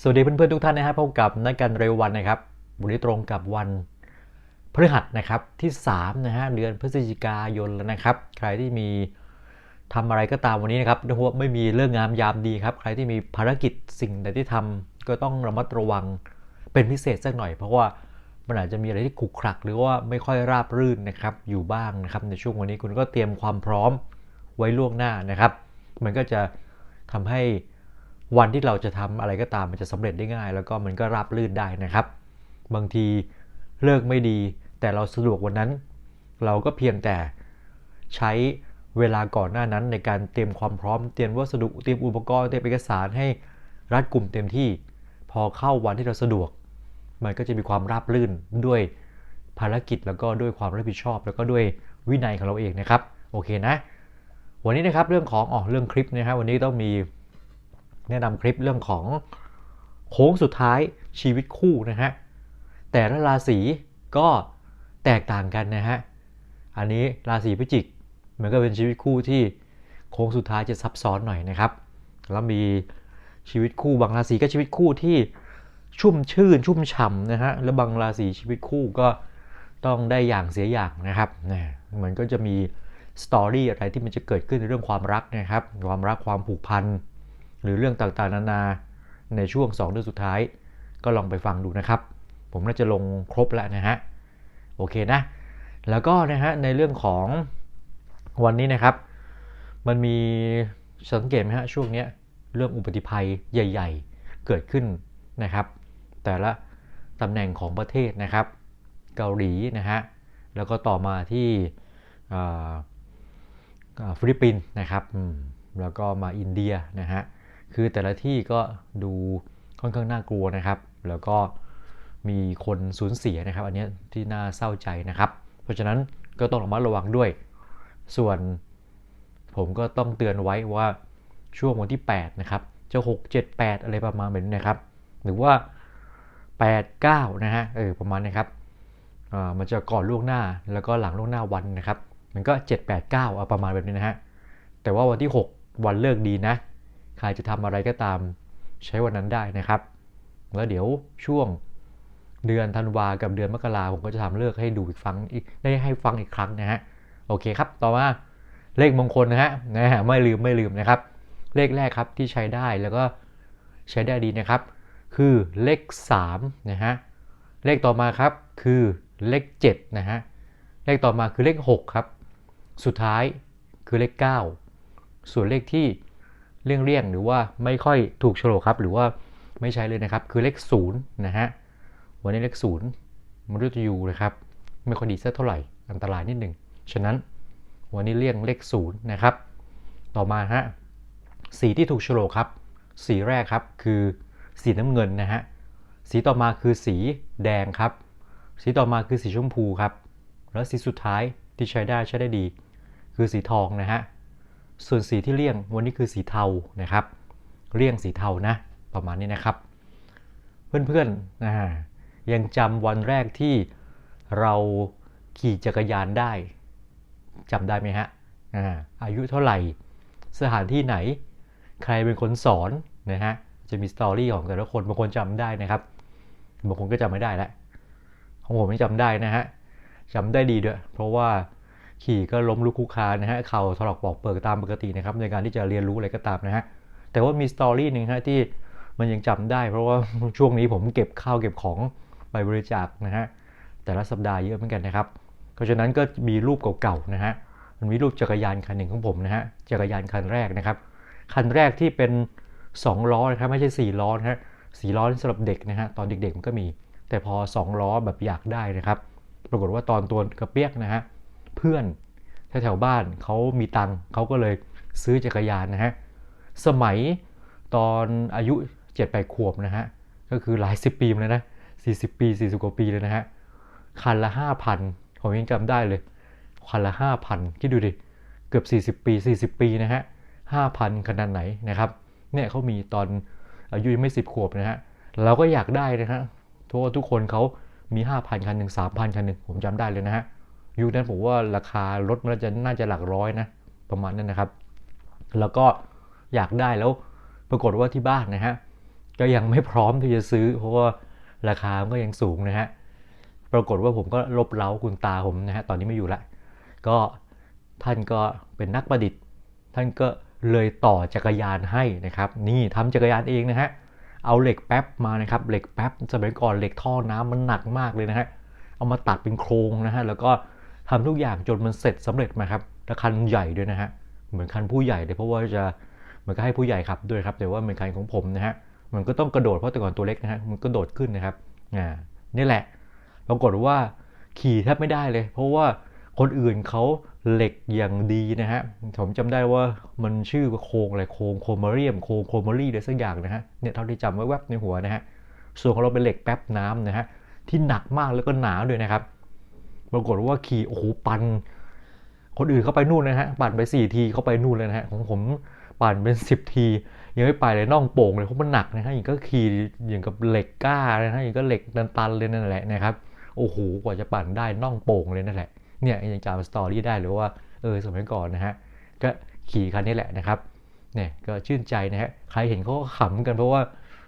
สวัสดีเพื่อนๆทุกท่านนะครับพบกับนักการเร็ววันนะครับวันนี้ตรงกับวันพฤหัสนะครับที่3นะฮะเดือนพฤศจิกายนแล้วนะครับ ใครที่มีทำอะไรก็ตามวันนี้นะครับเรียกว่ไม่มีเรื่องงามยามดีครับ ใครที่มีภารกิจสิ่งใดที่ทำก็ต้องระมัดระวังเป็นพิเศษสักหน่อย เพราะว่ามันอาจจะมีอะไรที่ขรุกขรักหรือว่าไม่ค่อยราบรื่นนะครับอยู่บ้างนะครับในช่วงวันนี้คุณก็เตรียมความพร้อมไว้ล่วงหน้านะครับ มันก็จะทำให้ วันที่เราจะทำอะไรก็ตามมันจะสำเร็จได้ง่าย แล้วก็มันก็ราบรื่นได้นะครับ บางทีเลิกไม่ดี แต่เราสะดวกวันนั้น เราก็เพียงแต่ใช้เวลาก่อนหน้านั้นในการเตรียมความพร้อมเตรียมวัสดุเตรียมอุปกรณ์เตรียมเอกสารให้รัดกลุ่มเต็มที่ พอเข้าวันที่เราสะดวก มันก็จะมีความราบรื่นด้วยภารกิจแล้วก็ด้วยความรับผิดชอบ แล้วก็ด้วยวินัยของเราเองนะครับ โอเคนะ วันนี้นะครับเรื่องของอ๋อเรื่องคลิปนะครับวันนี้ต้องมี แนะนำคลิปเรื่องของโค้งสุดท้ายชีวิตคู่นะฮะ แต่ละราศีก็แตกต่างกันนะฮะ อันนี้ราศีพิจิกมันก็เป็นชีวิตคู่ที่โค้งสุดท้ายจะซับซ้อนหน่อยนะครับ แล้วมีชีวิตคู่บางราศีก็ชีวิตคู่ที่ชุ่มชื่นชุ่มฉ่ำนะฮะ แล้วบางราศีชีวิตคู่ก็ต้องได้อย่างเสียอย่างนะครับนะมันก็จะมีสตอรี่อะไรที่มันจะเกิดขึ้นในเรื่องความรักนะครับ ความรักความผูกพัน หรือเรื่องต่างๆ นานาในช่วง 2 เดือนสุดท้าย ก็ลองไปฟังดูนะครับ ผมน่าจะลงครบแล้วนะฮะ โอเคนะ แล้วก็นะฮะในเรื่องของวันนี้นะครับ มันมีสังเกตไหมฮะช่วงนี้เรื่องอุบัติภัยใหญ่ ๆ เกิดขึ้นนะครับ แต่ละตำแหน่งของประเทศนะครับ เกาหลีนะฮะแล้วก็ต่อมาที่ฟิลิปปินส์นะครับแล้วก็มาอินเดียนะฮะ คือแต่ละที่ก็ดูค่อนข้างน่ากลัวนะครับ แล้วก็มีคนสูญเสียนะครับ อันนี้ที่น่าเศร้าใจนะครับ เพราะฉะนั้นก็ต้องระมัดระวังด้วย ส่วนผมก็ต้องเตือนไว้ว่าช่วงวันที่ 8 นะครับ จะ 6 7 8 อะไรประมาณแบบนี้นะครับ หรือว่า 8 9 นะฮะ เออ ประมาณนี้ครับมันจะก่อนล่วงหน้า แล้วก็หลังล่วงหน้าวันนะครับ มันก็ 7 8 9เอาประมาณแบบนี้นะฮะ แต่ว่าวันที่ 6 วันเลิกดีนะ ใครจะทำอะไรก็ตามใช้วันนั้นได้นะครับ แล้วเดี๋ยวช่วงเดือนธันวากับเดือนมกราผมก็จะทำเลิกให้ดูอีกฟังอีกได้ให้ฟังอีกครั้งนะฮะโอเคครับ ต่อมาเลขมงคลนะฮะนะฮะไม่ลืมไม่ลืมนะครับ เลขแรกครับที่ใช้ได้แล้วก็ใช้ได้ดีนะครับ คือเลข3นะฮะเลขต่อมาครับคือเลข7นะฮะเลขต่อมาคือเลข 6 ครับ สุดท้ายคือเลข 9 ส่วนเลขที่ เลี่ยงเรียงหรือว่าไม่ค่อยถูกโฉลกครับ หรือว่าไม่ใช้เลยนะครับ คือเลข0นะฮะวันนี้เลข0มรุตยูนะครับ ไม่ค่อยดีสักเท่าไหร่อันตรายนิดหนึ่งฉะนั้นวันนี้เลี่ยงเลข0นะครับ ต่อมาฮะสีที่ถูกโฉลกครับ สีแรกครับคือสีน้ำเงินนะฮะสีต่อมาคือสีแดงครับ สีต่อมาคือสีชมพูครับ แล้วสีสุดท้ายที่ใช้ได้ใช้ได้ดี คือสีทองนะฮะ ส่วนสีที่เลี่ยงวันนี้คือสีเทานะครับเลี่ยงสีเทานะประมาณนี้นะครับ เพื่อนๆนะยังจำวันแรกที่เราขี่จักรยานได้จำได้ไหมฮะอายุเท่าไหร่ สถานที่ไหน ใครเป็นคนสอนนะฮะจะมีสตอรี่ของแต่ละคนบางคนจำได้นะครับบางคนก็จำไม่ได้แล้วของผมไม่จำได้นะฮะจำได้ดีด้วย เพราะว่า ขี่ก็ล้มลุกคุกคานะฮะเข่าถลอกปอกเปิกตามปกตินะครับในการที่จะเรียนรู้อะไรก็ตามนะฮะแต่ว่ามีสตอรี่หนึ่งฮะที่มันยังจำได้ เพราะว่าช่วงนี้ผมเก็บข้าวเก็บของไปบริจาคนะฮะแต่ละสัปดาห์เยอะเหมือนกันนะครับ เพราะฉะนั้นก็มีรูปเก่าๆนะฮะมันมีรูปจักรยานคันหนึ่งของผมนะฮะจักรยานคันแรกนะครับคันแรกที่เป็น 2 ล้อนะครับไม่ใช่ 4 ล้อนะฮะสี่ล้อสำหรับเด็กนะฮะตอนเด็กๆมันก็มี แต่พอ 2 ล้อแบบอยากได้นะครับ ปรากฏว่าตอนตัวกระเปียกนะฮะ เพื่อนแถวๆบ้านเขามีตังค์เขาก็เลยซื้อจักรยานนะฮะ สมัยตอนอายุ7จ็ดแปดขวบนะฮะ ก็คือหลายสิบปีเลยนะ40ปี40กว่าปีเลยนะฮะ คันละ5,000ผมยังจำได้เลย คันละ5,000คิดดูดิ เกือบ40ปี40ปีนะฮะ5,000ขนาดไหนนะครับ เนี่ยเขามีตอนอายุยังไม่10ขวบนะฮะ เราก็อยากได้นะฮะ ทุกทุกคนเขามี5,000คันหนึ่ง3,000คันหนึ่งผมจำได้เลยนะฮะ ยุคนั้นผมว่าราคารถมันจะน่าจะหลักร้อยนะ ประมาณนั้นนะครับ แล้วก็อยากได้แล้วปรากฏว่าที่บ้านนะฮะก็ยังไม่พร้อมที่จะซื้อ เพราะว่าราคามันก็ยังสูงนะฮะปรากฏว่าผมก็ลบเล้าคุณตาผมนะฮะตอนนี้ไม่อยู่ละก็ท่านก็เป็นนักประดิษฐ์ ท่านก็เลยต่อจักรยานให้นะครับ นี่ทำจักรยานเองนะฮะเอาเหล็กแป๊บมานะครับเหล็กแป๊บสมัยก่อนเหล็กท่อน้ำมันหนักมากเลยนะฮะเอามาตัดเป็นโครงนะฮะแล้วก็ ทำทุกอย่างจนมันเสร็จสำเร็จมาครับแล้วคันใหญ่ด้วยนะฮะเหมือนคันผู้ใหญ่เลยเพราะว่าจะเหมือนก็ให้ผู้ใหญ่ขับด้วยครับ แต่ว่าเหมือนคันของผมนะฮะมันก็ต้องกระโดดเพราะแต่ก่อนตัวเล็กนะฮะมันก็โดดขึ้นนะครับอ่านี่แหละปรากฏว่าขี่แทบไม่ได้เลย เพราะว่าคนอื่นเขาเหล็กอย่างดีนะฮะ ผมจำได้ว่ามันชื่อโครงอะไรโครงโครมาเรียมโครงโครมารีอะไรสักอย่างนะฮะ เนี่ยเท่าที่จำไว้แวบในหัวนะฮะ ส่วนของเราเป็นเหล็กแป๊บน้ำนะฮะที่หนักมากแล้วก็หนาด้วยนะครับ ปรากฏว่าขี่โอ้โหปัน คนอื่นเข้าไปนู่นนะฮะปั่นไป 4 ทีเข้าไปนู่นเลยนะฮะของผมปั่นเป็น 10 ทียังไม่ไปเลยน่องโป่งเลยเพราะมันหนักนะฮะอย่างก็ขี่อย่างกับเหล็กก้านะฮะอย่างก็เหล็กตันๆเลยนั่นแหละนะครับโอ้โหกว่าจะปั่นได้น่องโป่งเลยนั่นแหละเนี่ยยังจำสตอรี่ได้เลยว่าเออสมัยก่อนนะฮะก็ขี่คันนี้แหละนะครับเนี่ยก็ชื่นใจนะฮะใครเห็นเขาก็ขำกันเพราะว่า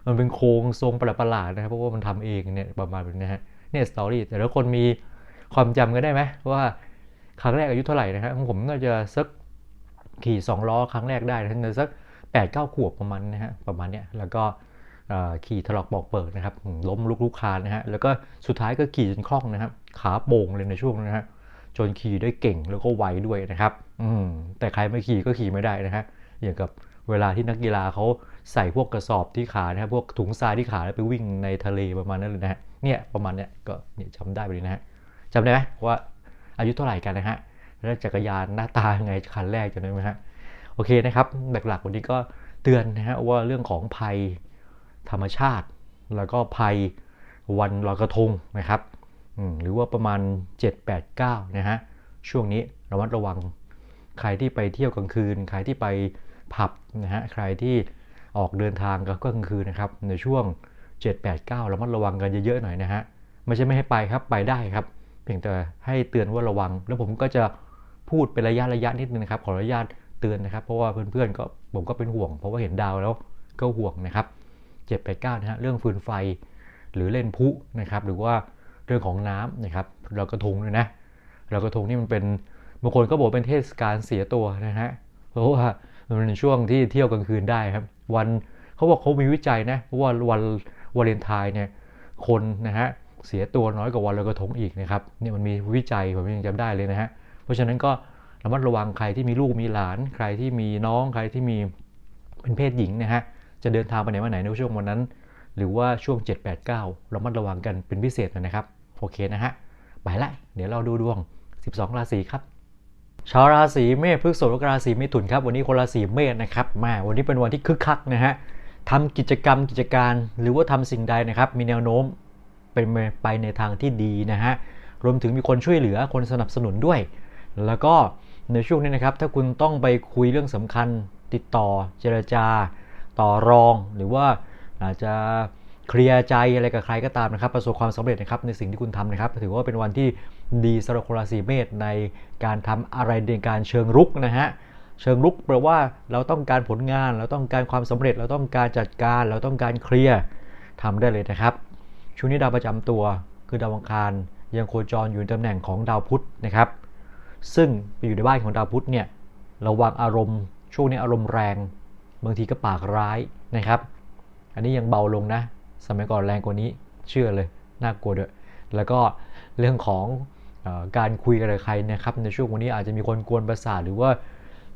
มันเป็นโครงทรงประหลาดนะครับเพราะว่ามันทำเองเนี่ยประมาณนี้นะฮะเนี่ยสตอรี่แต่ละคนมี ความจำกันได้ไหมว่าครั้งแรกอายุเท่าไหร่นะฮะของผมก็จะสักขี่สองล้อครั้งแรกได้นะสักแปดเก้าขวบประมาณนะฮะประมาณเนี้ยแล้วก็ขี่ถลอกบอกเปิดนะครับล้มลุกลุกคานนะฮะแล้วก็สุดท้ายก็ขี่จนคล่องนะครับขาโป่งเลยในช่วงนะฮะจนขี่ได้เก่งแล้วก็ไวด้วยนะครับอืมแต่ใครไม่ขี่ก็ขี่ไม่ได้นะฮะอย่างกับเวลาที่นักกีฬาเขาใส่พวกกระสอบที่ขานะครับพวกถุงทรายที่ขาแล้วไปวิ่งในทะเลประมาณนั้นเลยนะฮะเนี่ยประมาณเนี้ยก็เนี่ยจำได้ไปเลยนะฮะ จำได้ไหมว่าอายุเท่าไหร่กันนะฮะแล้วจักรยานหน้าตายังไงคันแรกจำได้ไหมฮะโอเคนะครับหลักๆวันนี้ก็เตือนนะฮะว่าเรื่องของภัยธรรมชาติ แล้วก็ภัยวันลอยกระทงนะครับหรือว่าประมาณ 7 8 9นะฮะช่วงนี้ระมัดระวังใครที่ไปเที่ยวกลางคืน ใครที่ไปผับนะฮะใครที่ออกเดินทางก็กลางคืนนะครับในช่วง 7 8 9ระมัดระวังกันเยอะๆหน่อยนะฮะไม่ใช่ไม่ให้ไปครับไปได้ครับ เพียงแต่ให้เตือนว่าระวัง แล้วผมก็จะพูดเป็นระยะระยะนิดนึงนะครับ ขออนุญาตเตือนนะครับ เพราะว่าเพื่อนๆก็ผมก็เป็นห่วง เพราะว่าเห็นดาวแล้วก็ห่วงนะครับ7 8 9นะฮะเรื่องฟืนไฟหรือเล่นพุนะครับ หรือว่าเรื่องของน้ำนะครับเรากระทงด้วยนะเรากระทงนี่มันเป็นบางคนก็บอกเป็นเทศกาลเสียตัวนะฮะเพราะว่ามันเป็นช่วงที่เที่ยวกลางคืนได้ครับ วันเขาบอกเขามีวิจัยนะว่าวันวาเลนไทน์เนี่ยคนนะฮะ เสียตัวน้อยกว่าวันลอยกระทงอีกนะครับเนี่ยมันมีวิจัยผมยังจำได้เลยนะฮะเพราะฉะนั้นก็ระมัดระวังใครที่มีลูกมีหลาน ใครที่มีน้องใครที่มีเป็นเพศหญิงนะฮะจะเดินทางไปไหนมาไหนในช่วงวันนั้น หรือว่าช่วง 7 8 9เรามัดระวังกันเป็นพิเศษนะครับโอเคนะฮะไปละเดี๋ยวเราดูดวง 12 ราศีครับชาวราศีเมษพฤษภและราศีเมถุนครับ วันนี้คนราศีเมษนะครับมาวันนี้เป็นวันที่คึกคักนะฮะทำกิจกรรมกิจการหรือว่าทำสิ่งใดนะครับ มีแนวโน้ม เป็นไปในทางที่ดีนะฮะ รวมถึงมีคนช่วยเหลือคนสนับสนุนด้วย แล้วก็ในช่วงนี้นะครับ ถ้าคุณต้องไปคุยเรื่องสำคัญติดต่อเจรจา ต่อรอง หรือว่าอาจจะเคลียร์ใจอะไรกับใครก็ตามนะครับ ประสบความสำเร็จนะครับในสิ่งที่คุณทำนะครับ ถือว่าเป็นวันที่ดีสำหรับคนราศีเมษในการทำอะไรในการเชิงรุกนะฮะเชิงรุกแปลว่าเราต้องการผลงาน เราต้องการความสำเร็จ เราต้องการจัดการ เราต้องการเคลียร์ทำได้เลยนะครับ ช่วงนี้ดาวประจำตัวคือดาวอังคารยังโคจรอยู่ในตำแหน่งของดาวพุธนะครับ ซึ่งไปอยู่ในบ้านของดาวพุธเนี่ยระวังอารมณ์ช่วงนี้อารมณ์แรง บางทีก็ปากร้ายนะครับ อันนี้ยังเบาลงนะ สมัยก่อนแรงกว่านี้เชื่อเลยน่ากลัวด้วยแล้วก็เรื่องของอการคุยกับใครนะครับ ในช่วงวันนี้อาจจะมีคนกวนประสาทหรือว่า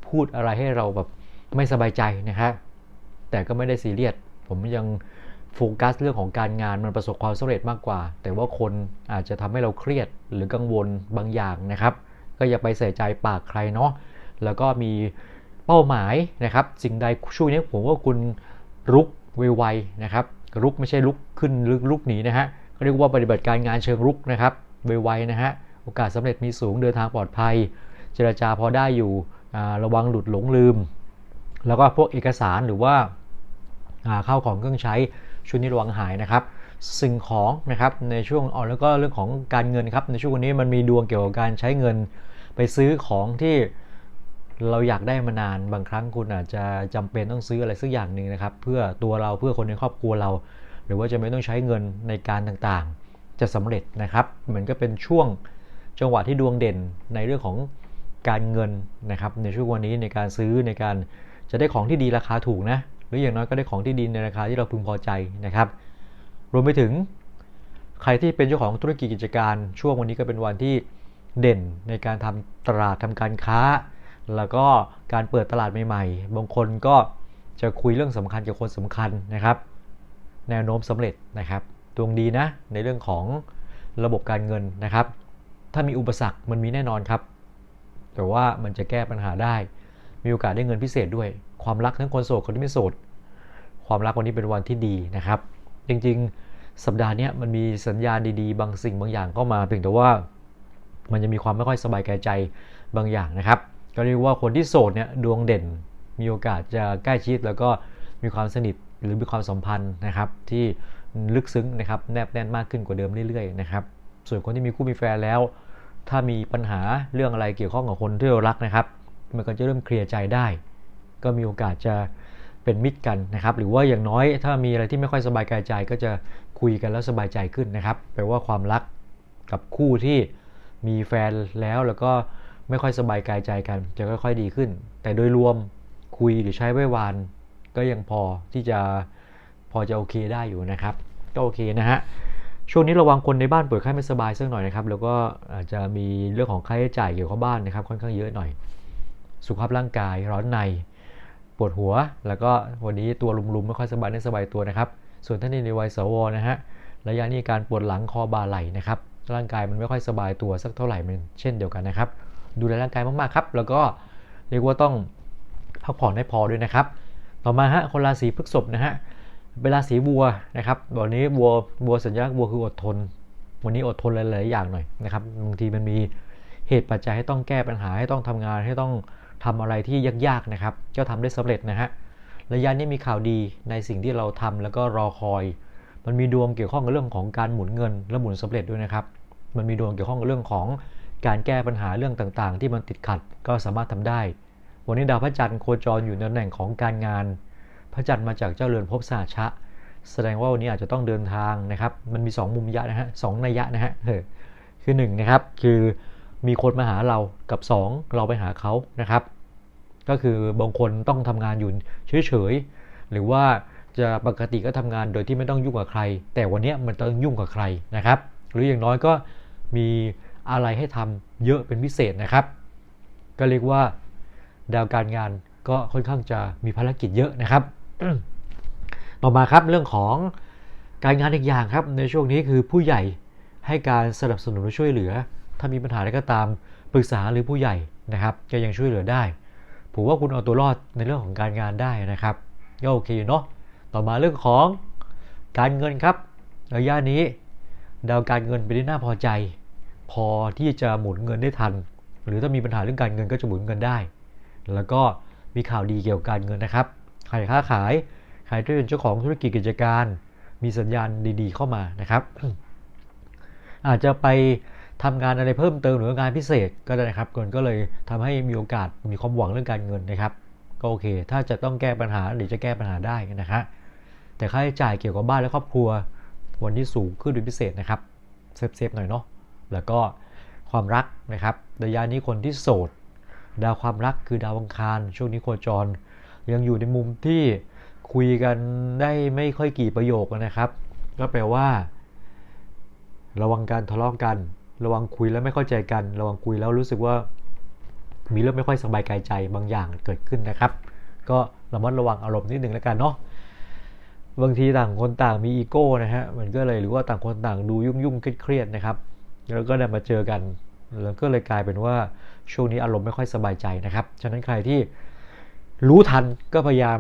พูดอะไรให้เราแบบไม่สบายใจนะครับแต่ก็ไม่ได้ซีเรียสผมยัง โฟกัสเรื่องของการงานมันประสบความสำเร็จมากกว่า แต่ว่าคนอาจจะทำให้เราเครียดหรือกังวลบางอย่างนะครับ ก็อย่าไปใส่ใจปากใครเนาะแล้วก็มีเป้าหมายนะครับ สิ่งใดช่วยนี้ผมว่าคุณรุกไวๆนะครับรุกไม่ใช่ลุกขึ้นลึกลุกหนีนะฮะเรียกว่าปฏิบัติการงานเชิงรุกนะครับไวๆนะฮะโอกาสสำเร็จมีสูงเดินทางปลอดภัย เจรจาพอได้อยู่ระวังหลุดหลงลืม แล้วก็พวกเอกสารหรือว่าเข้าของเครื่องใช้ ช่วงนี้ระวังหายนะครับสิ่งของนะครับในช่วงออแล้วก็เรื่องของการเงินครับในช่วงนี้มันมีดวงเกี่ยวกับการใช้เงิน ไปซื้อของที่เราอยากได้มานานบางครั้งคุณอาจจะจำเป็นต้องซื้ออะไรสักอย่างหนึ่งนะครับ เพื่อตัวเราเพื่อคนในครอบครัวเรา หรือว่าจะไม่ต้องใช้เงินในการต่างๆ จะสำเร็จนะครับเหมือนก็เป็นช่วงจังหวะที่ดวงเด่นในเรื่องของการเงินนะครับ ในช่วงวันนี้ในการซื้อในการจะได้ของที่ดีราคาถูกนะ หรืออย่างน้อยก็ได้ของที่ดีในราคาที่เราพึงพอใจนะครับ รวมไปถึงใครที่เป็นเจ้าของธุรกิจกิจการ ช่วงวันนี้ก็เป็นวันที่เด่นในการทำตลาดทำการค้า แล้วก็การเปิดตลาดใหม่ๆ บางคนก็จะคุยเรื่องสำคัญกับคนสำคัญนะครับ แนวโน้มสำเร็จนะครับดวงดีนะในเรื่องของระบบการเงินนะครับ ถ้ามีอุปสรรคมันมีแน่นอนครับ แต่ว่ามันจะแก้ปัญหาได้ มีโอกาสได้เงินพิเศษด้วย ความรักทั้งคนโสดคนที่ไม่โสด ความรักวันนี้เป็นวันที่ดีนะครับ จริงๆสัปดาห์นี้มันมีสัญญาณดีๆ บางสิ่งบางอย่างเข้ามาเพียงแต่ว่ามันจะมีความไม่ค่อยสบายใจบางอย่างนะครับ ก็เรียกว่าคนที่โสดเนี่ยดวงเด่นมีโอกาสจะใกล้ชิดแล้วก็มีความสนิทหรือมีความสัมพันธ์นะครับ ที่ลึกซึ้งนะครับแนบแน่นมากขึ้นกว่าเดิมเรื่อยๆนะครับส่วนคนที่มีคู่มีแฟนแล้ว ถ้ามีปัญหาเรื่องอะไรเกี่ยวข้องกับคนที่เรารักนะครับ มันก็จะเริ่มเคลียร์ใจได้ ก็มีโอกาสจะเป็นมิตรกันนะครับ หรือว่าอย่างน้อยถ้ามีอะไรที่ไม่ค่อยสบายกายใจ ก็จะคุยกันแล้วสบายใจขึ้นนะครับแปลว่าความรักกับคู่ที่มีแฟนแล้วแล้วก็ไม่ค่อยสบายกายใจกัน จะค่อยๆดีขึ้น แต่โดยรวมคุยหรือใช้ไว้วาน ก็ยังพอที่จะพอจะโอเคได้อยู่นะครับ ก็โอเคนะฮะช่วงนี้ระวังคนในบ้านป่วยไข้ไม่สบายสักหน่อยนะครับ แล้วก็อาจจะมีเรื่องของค่าใช้จ่ายเกี่ยวกับบ้านนะครับ ค่อนข้างเยอะหน่อย สุขภาพร่างกายร้อนใน ปวดหัว แล้วก็วันนี้ตัวลุมๆไม่ค่อยสบายไม่สบายตัวนะครับ ส่วนท่านในวัยสวนะฮะระยะนี้การปวดหลังคอบ่าไหล่นะครับร่างกายมันไม่ค่อยสบายตัวสักเท่าไหร่มันเช่นเดียวกันนะครับ ดูแลร่างกายมากๆครับ แล้วก็เรียกว่าต้องพักผ่อนให้พอด้วยนะครับ ต่อมาฮะคนราศีพฤษภนะฮะเวลาสีวัวนะครับวันนี้วัววัวสัญญาวัวคืออดทน วันนี้อดทนหลายๆอย่างหน่อยนะครับบางทีมันมีเหตุปัจจัยให้ต้องแก้ปัญหาให้ต้องทำงานให้ต้อง ทำอะไรที่ยากๆนะครับ ก็ทำได้สำเร็จนะฮะระยะนี้มีข่าวดีในสิ่งที่เราทำแล้วก็รอคอย มันมีดวงเกี่ยวข้องกับเรื่องของการหมุนเงิน และหมุนสำเร็จด้วยนะครับ มันมีดวงเกี่ยวข้องกับเรื่องของการแก้ปัญหาเรื่องต่างๆ ที่มันติดขัดก็สามารถทำได้ วันนี้ดาวพระจันทร์โคจรอยู่ในตำแหน่งของการงาน พระจันทร์มาจากเจ้าเรือนภพสาชะ แสดงว่าวันนี้อาจจะต้องเดินทางนะครับ มันมี 2 มุมยะนะฮะสองนัยยะนะฮะคือ1นะครับคือ มีคนมาหาเรากับ 2 เราไปหาเขานะครับ ก็คือบางคนต้องทำงานอยู่เฉยๆหรือว่าจะปกติก็ทำงานโดยที่ไม่ต้องยุ่งกับใคร แต่วันนี้มันต้องยุ่งกับใครนะครับ หรืออย่างน้อยก็มีอะไรให้ทำเยอะเป็นพิเศษนะครับ ก็เรียกว่าดาวการงานก็ค่อนข้างจะมีภารกิจเยอะนะครับ ต่อมาครับเรื่องของการงานอีกอย่างครับในช่วงนี้คือผู้ใหญ่ให้การสนับสนุนและช่วยเหลือ ถ้ามีปัญหาอะไรก็ตามปรึกษาหรือผู้ใหญ่นะครับก็ยังช่วยเหลือได้ ผมว่าคุณเอาตัวรอดในเรื่องของการงานได้นะครับก็โอเคเนาะต่อมาเรื่องของการเงินครับระยะนี้ ดาวการเงินเป็นที่น่าพอใจ พอที่จะหมุนเงินได้ทัน หรือถ้ามีปัญหาเรื่องการเงินก็จะหมุนเงินได้ แล้วก็มีข่าวดีเกี่ยวกับการเงินนะครับใครค้าขายใครที่เป็นเจ้าของธุรกิจกิจการ มีสัญญาณดีๆเข้ามานะครับ อาจจะไป ทำงานอะไรเพิ่มเติมหรืองานพิเศษก็ได้นะครับคนก็เลยทำให้มีโอกาสมีความหวังเรื่องการเงินนะครับ ก็โอเค ถ้าจะต้องแก้ปัญหาหรือจะแก้ปัญหาได้นะครับแต่ค่าใช้จ่ายเกี่ยวกับบ้านและครอบครัว วันที่สูงขึ้นเป็นพิเศษนะครับเซฟๆหน่อยเนาะแล้วก็ความรักนะครับระยะนี้คนที่โสด ดาวความรักคือดาวอังคาร ช่วงนี้โคจร ยังอยู่ในมุมที่คุยกันได้ไม่ค่อยกี่ประโยคนะครับ ก็แปลว่า ระวังการทะเลาะกัน ระวังคุยแล้วไม่เข้าใจกัน ระวังคุยแล้วรู้สึกว่า มีเรื่องไม่ค่อยสบายกายใจบางอย่างเกิดขึ้นนะครับ ก็ระมัดระวังอารมณ์นิดนึงแล้วกันเนาะบางทีต่างคนต่างมีอีโก้นะฮะมันก็เลยหรือว่าต่างคนต่างดูยุ่งยุ่งเครียดนะครับ แล้วก็ได้มาเจอกัน แล้วก็เลยกลายเป็นว่าช่วงนี้อารมณ์ไม่ค่อยสบายใจนะครับ ฉะนั้นใครที่รู้ทันก็พยายาม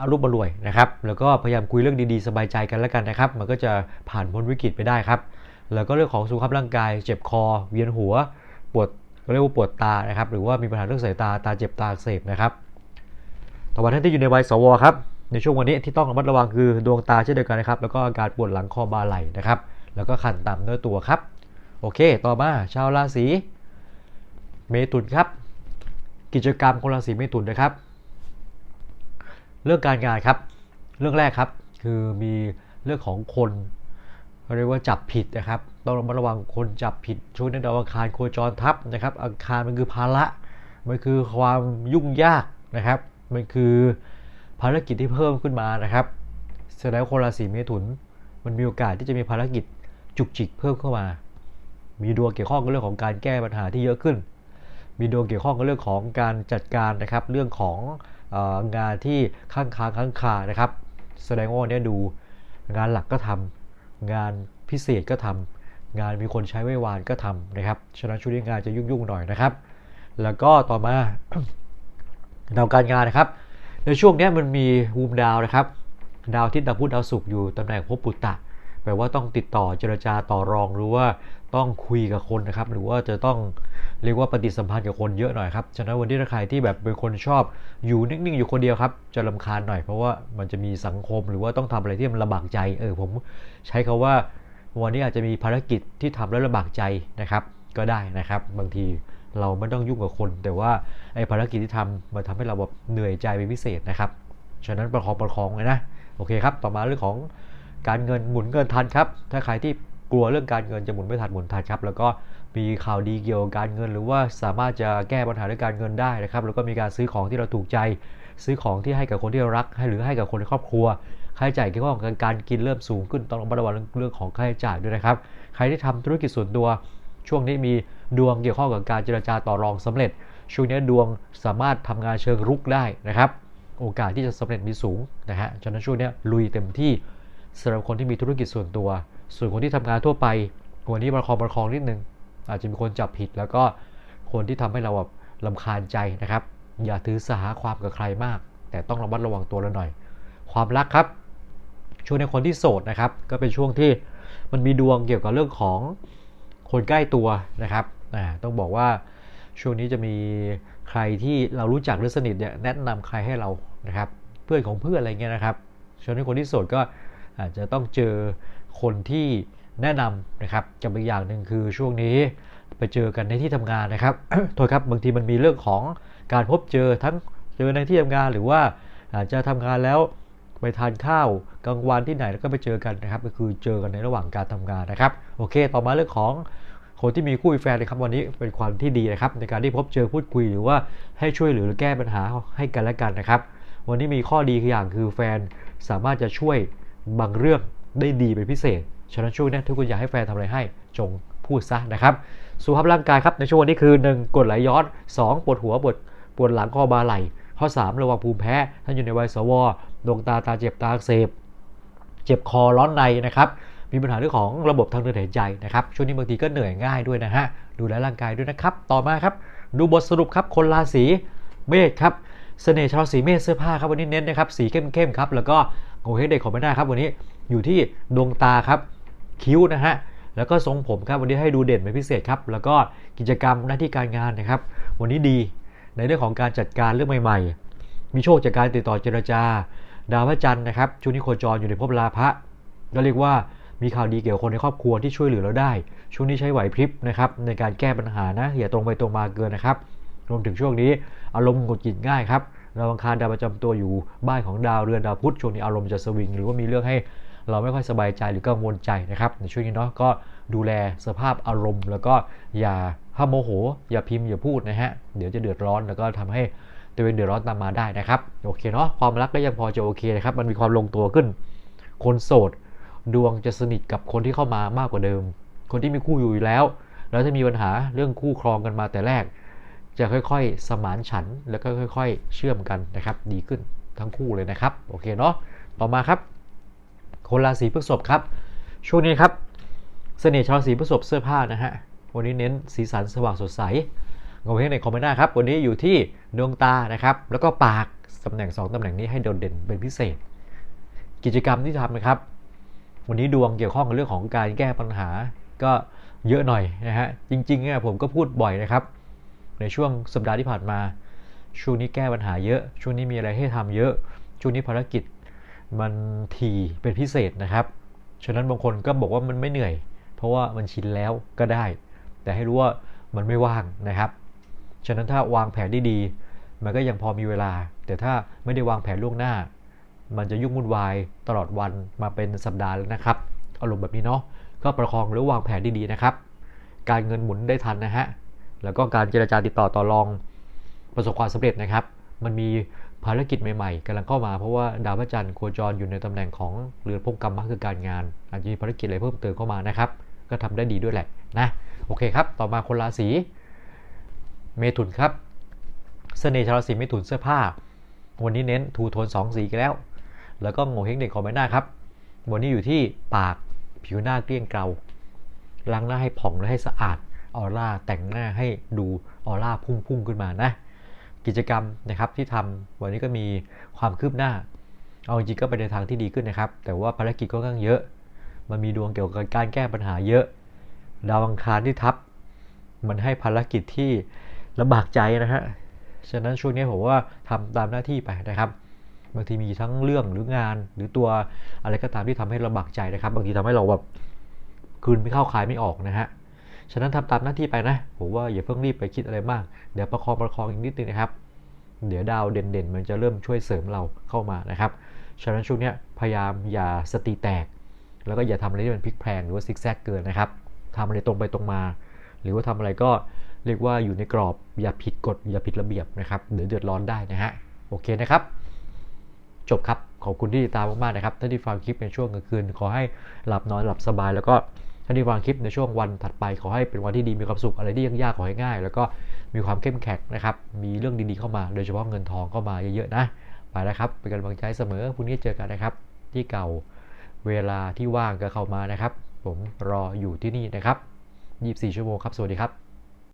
อารุมารวยนะครับ แล้วก็พยายามคุยเรื่องดีๆ สบายใจกันแล้วกันนะครับ มันก็จะผ่านพ้นวิกฤตไปได้ครับ แล้วก็เรื่องของสุขภาพร่างกาย เจ็บคอ เวียนหัว ปวดเรียกว่าปวดตานะครับ หรือว่ามีปัญหาเรื่องสายตา ตาเจ็บตาอักเสบนะครับ ต่อมาท่านที่อยู่ในวัยสวครับ ในช่วงวันนี้ที่ต้องระมัดระวังคือดวงตาเช่นเดียวกันนะครับ แล้วก็อาการปวดหลังคอบ่าไหล่นะครับ แล้วก็คันตามเนื้อตัวครับ โอเค ต่อมาชาวราศีเมตุนครับ กิจกรรมคนราศีเมถุนนะครับ เรื่องการงานครับ เรื่องแรกครับ คือมีเรื่องของคน เรียกว่าจับผิดนะครับ ต้องระมัดระวังคนจับผิด ช่วงนี้ดาวอังคารโคจรทับนะครับ อังคารมันคือภาระ มันคือความยุ่งยากนะครับ มันคือภารกิจที่เพิ่มขึ้นมานะครับแสดงว่าคนราศีเมถุน มันมีโอกาสที่จะมีภารกิจจุกจิกเพิ่มเข้ามา มีดวงเกี่ยวข้องกับเรื่องของการแก้ปัญหาที่เยอะขึ้น มีดวงเกี่ยวข้องกับเรื่องของการจัดการนะครับ เรื่องของงานที่ข้างค้างข้างคานะครับ แสดงว่าวันนี้ดูงานหลักก็ทำ งานพิเศษก็ทำงานมีคนใช้ไว้วานก็ทำนะครับ ฉะนั้นช่วงนี้งานจะยุ่งๆหน่อยนะครับ แล้วก็ต่อมาดาวการงานนะครับ ในช่วงนี้มันมีวูมดาวนะครับ ดาวที่ดาวพุธดาวศุกร์อยู่ตำแหน่งภพปุตตะ แปลว่าต้องติดต่อเจรจาต่อรองหรือว่าต้องคุยกับคนนะครับ หรือว่าจะต้อง เรียกว่าปฏิสัมพันธ์กับคนเยอะหน่อยครับ ฉะนั้นวันที่ถ้าใครที่แบบเป็นคนชอบอยู่นิ่งๆ อยู่คนเดียวครับ จะลำคาญหน่อยเพราะว่ามันจะมีสังคมหรือว่าต้องทำอะไรที่มันลำบากใจ เออผมใช้คาว่าวันนี้อาจจะมีภารกิจที่ทำแล้วลำบากใจนะครับ ก็ได้นะครับ บางทีเราไม่ต้องยุ่งกับคน แต่ว่าไอ้ภารกิจที่ทำมันทำให้เราแบบเหนื่อยใจเป็นพิเศษนะครับ ฉะนั้นประคองประคองเลยนะ โอเคครับ ต่อมาเรื่องของการเงินหมุนเงินทันครับ ถ้าใครที่ กลัวเรื่องการเงินจะหมุนไม่ทันหมุนทันครับ แล้วก็มีข่าวดีเกี่ยวกับการเงิน หรือว่าสามารถจะแก้ปัญหาเรื่องการเงินได้นะครับ แล้วก็มีการซื้อของที่เราถูกใจ ซื้อของที่ให้กับคนที่เรารัก ให้หรือให้กับคนในครอบครัว ค่าใช้จ่ายเกี่ยวกับการกินเริ่มสูงขึ้นต้องระมัดระวังเรื่องของค่าใช้จ่ายด้วยนะครับ ใครที่ทำธุรกิจส่วนตัว ช่วงนี้มีดวงเกี่ยวข้องกับการเจรจาต่อรองสำเร็จ ช่วงนี้ดวงสามารถทำงานเชิงรุกได้นะครับ โอกาสที่จะสำเร็จมีสูงนะฮะ ฉะนั้นช่วงนี้ลุยเต็มที่สำหรับคนที่มีธุรกิจส่วนตัว ส่วนคนที่ทำงานทั่วไปวันนี้ประคองประคองนิดนึง อาจจะมีคนจับผิด แล้วก็คนที่ทำให้เราแบบลำคาญใจนะครับ อย่าถือสาความกับใครมาก แต่ต้องระมัดระวังตัวเราหน่อย ความรักครับ ช่วงในคนที่โสดนะครับ ก็เป็นช่วงที่มันมีดวงเกี่ยวกับเรื่องของคนใกล้ตัวนะครับต้องบอกว่าช่วงนี้จะมีใครที่เรารู้จักหรือสนิทเนี่ยแนะนำใครให้เรานะครับ เพื่อนของเพื่อนอะไรเงี้ยนะครับช่วงนี้คนที่โสดก็อาจจะต้องเจอ คนที่แนะนำนะครับกับอีกอย่างหนึ่งคือช่วงนี้ไปเจอกันในที่ทำงานนะครับโทษครับบางทีมันมีเรื่องของการพบเจอทั้งเจอในที่ทำงานหรือว่าอาจจะทำงานแล้วไปทานข้าวกลางวันที่ไหนแล้วก็ไปเจอกันนะครับ ก็คือเจอกันในระหว่างการทำงานนะครับโอเค ต่อมาเรื่องของคนที่มีคู่มีแฟนนะครับวันนี้เป็นความที่ดีนะครับ ในการที่พบเจอพูดคุยหรือว่าให้ช่วยเหลือหรือแก้ปัญหาให้กันและกันนะครับ วันนี้มีข้อดีคืออย่างคือแฟนสามารถจะช่วยบางเรื่อง ได้ดีเป็นพิเศษ ฉะนั้นช่วงนี้ถ้าคุณอยากให้แฟนทำอะไรให้จงพูดซะนะครับสุขภาพร่างกายครับในช่วงนี้คือ 1. กดไหลย้อน 2. ปวดหัวปวดปวดหลังคอบาไหลข้อ 3 ระวังภูมิแพ้ท่านอยู่ในวัยสวดวงตาตาเจ็บตาอักเสบ เจ็บคอร้อนในนะครับมีปัญหาเรื่องของระบบทางเดินหายใจนะครับช่วงนี้บางทีก็เหนื่อยง่ายด้วยนะฮะดูแลร่างกายด้วยนะครับต่อมาครับ ดูบทสรุปครับคนราศีเมษครับเสน่ห์ชาวสีเมษเสื้อผ้าครับวันนี้เน้นนะครับสีเข้มๆครับแล้วก็ โงเฮดเด็กของไม่ได้ครับวันนี้อยู่ที่ดวงตาครับคิ้วนะฮะแล้วก็ทรงผมครับวันนี้ให้ดูเด่นเป็นพิเศษครับ แล้วก็กิจกรรมหน้าที่การงานนะครับ วันนี้ดีในเรื่องของการจัดการเรื่องใหม่ ๆ มีโชคจากการติดต่อเจรจา ดาวพระจันทร์นะครับช่วงนี้โคจรอยู่ในภพลาภะก็เรียกว่ามีข่าวดีเกี่ยวกับคนในครอบครัวที่ช่วยเหลือเราได้ ช่วงนี้ใช้ไหวพริบนะครับในการแก้ปัญหานะอย่าตรงไปตรงมาเกินนะครับ รวมถึงช่วงนี้อารมณ์หงุดหงิดง่ายครับ ดาวอังคารดาวประจำตัวอยู่บ้านของดาวเรือนดาวพุธช่วงนี้อารมณ์จะสวิง หรือว่ามีเรื่องให้เราไม่ค่อยสบายใจหรือกังวลใจนะครับในช่วงนี้เนาะก็ดูแลสภาพอารมณ์ แล้วก็อย่าห้ามโมโห อย่าพิมพ์อย่าพูดนะฮะเดี๋ยวจะเดือดร้อนแล้วก็ทำให้ตัวเองเดือดร้อนตามมาได้นะครับโอเคเนาะความรักก็ยังพอจะโอเคนะครับมันมีความลงตัวขึ้น คนโสด ดวงจะสนิทกับคนที่เข้ามามากกว่าเดิม คนที่มีคู่อยู่แล้ว แล้วถ้ามีปัญหาเรื่องคู่ครองกันมาแต่แรก จะค่อยๆ สมานฉันท์แล้วก็ค่อย ๆ เชื่อมกันนะครับ ดีขึ้นทั้งคู่เลยนะครับ โอเคเนาะต่อมาครับ คนราศีพฤษภครับ ช่วงนี้ครับ เสน่ห์ชาวราศีพฤษภเสื้อผ้านะฮะวันนี้เน้นสีสันสว่างสดใสเงาเฮงในคอมเมนต์ครับ วันนี้อยู่ที่ดวงตานะครับ แล้วก็ปากตำแหน่ง 2ตำแหน่งนี้ให้โดดเด่นเป็นพิเศษ กิจกรรมที่ทำนะครับ วันนี้ดวงเกี่ยวข้องกับเรื่องของการแก้ปัญหา ก็เยอะหน่อยนะฮะจริงๆเนี่ยผมก็พูดบ่อยนะครับ ในช่วงสัปดาห์ที่ผ่านมา ช่วงนี้แก้ปัญหาเยอะ ช่วงนี้มีอะไรให้ทำเยอะ ช่วงนี้ภารกิจมันทีเป็นพิเศษนะครับ ฉะนั้นบางคนก็บอกว่ามันไม่เหนื่อย เพราะว่ามันชินแล้วก็ได้ แต่ให้รู้ว่ามันไม่ว่างนะครับ ฉะนั้นถ้าวางแผนได้ดี มันก็ยังพอมีเวลา แต่ถ้าไม่ได้วางแผนล่วงหน้า มันจะยุ่งวุ่นวายตลอดวันมาเป็นสัปดาห์แล้วนะครับ อารมณ์แบบนี้เนาะ ก็ประคองหรือวางแผนดีๆนะครับ การเงินหมุนได้ทันนะฮะ แล้วก็การเจรจาติดต่อต่อรองประสบความสำเร็จนะครับ มันมีภารกิจใหม่ๆกำลังเข้ามาเพราะว่าดาวพระจันทร์โคจรอยู่ในตำแหน่งของเรือนภพกรรมะคือการงาน อาจจะมีภารกิจอะไรเพิ่มเติมเข้ามานะครับ ก็ทำได้ดีด้วยแหละนะโอเคครับ ต่อมาคนราศีเมถุนครับเสน่ห์ชาวราศีเมถุนเสื้อผ้า วันนี้เน้นทูโทน2สีกันแล้ว แล้วก็โงเฮงเด็กของใบหน้าครับ วันนี้อยู่ที่ปากผิวหน้าเกลี้ยงเกลาล้างหน้าให้ผ่องและให้สะอาด ออร่าแต่งหน้าให้ดูออร่าพุ่งๆขึ้นมานะ กิจกรรมนะครับที่ทำวันนี้ก็มีความคืบหน้า เอาจริงก็ไปในทางที่ดีขึ้นนะครับ แต่ว่าภารกิจก็ค่อนข้างเยอะ มันมีดวงเกี่ยวกับการแก้ปัญหาเยอะดาวอังคารที่ทับ มันให้ภารกิจที่ลำบากใจนะฮะฉะนั้นช่วงนี้ผมว่าทำตามหน้าที่ไปนะครับบางทีมีทั้งเรื่องหรืองานหรือตัวอะไรก็ตามที่ทำให้ลำบากใจนะครับ บางทีทำให้เราแบบคืนไม่เข้าคายไม่ออกนะฮะ ฉะนั้นทำตามหน้าที่ไปนะ ผมว่าอย่าเพิ่งรีบไปคิดอะไรมาก เดี๋ยวประคองประคองอีกนิดนึงนะครับ เดี๋ยวดาวเด่นๆ มันจะเริ่มช่วยเสริมเราเข้ามานะครับ ฉะนั้นช่วงนี้พยายามอย่าสติแตก แล้วก็อย่าทำอะไรที่มันพลิกแพลงหรือว่าซิกแซกเกินนะครับทำอะไรตรงไปตรงมา หรือว่าทำอะไรก็เรียกว่าอยู่ในกรอบ อย่าผิดกฎ อย่าผิดระเบียบนะครับ เดี๋ยวเดือดร้อนได้นะฮะ โอเคนะครับ จบครับ ขอบคุณที่ติดตามมากๆนะครับ ถ้าที่ฟังคลิปในช่วงกลางคืน ขอให้หลับนอนหลับสบายแล้วก็ ถ้าที่ฟังคลิปในช่วงวันถัดไปขอให้เป็นวันที่ดีมีความสุขอะไรที่ยากๆขอให้ง่าย แล้วก็มีความเข้มแข็งนะครับ มีเรื่องดีๆเข้ามา โดยเฉพาะเงินทองเข้ามาเยอะๆนะ ไปแล้วครับ เป็นกำลังใจเสมอพรุ่งนี้เจอกันนะครับ ที่เก่าเวลาที่ว่างก็เข้ามานะครับ ผมรออยู่ที่นี่นะครับ 24 ชั่วโมงครับ สวัสดีครับ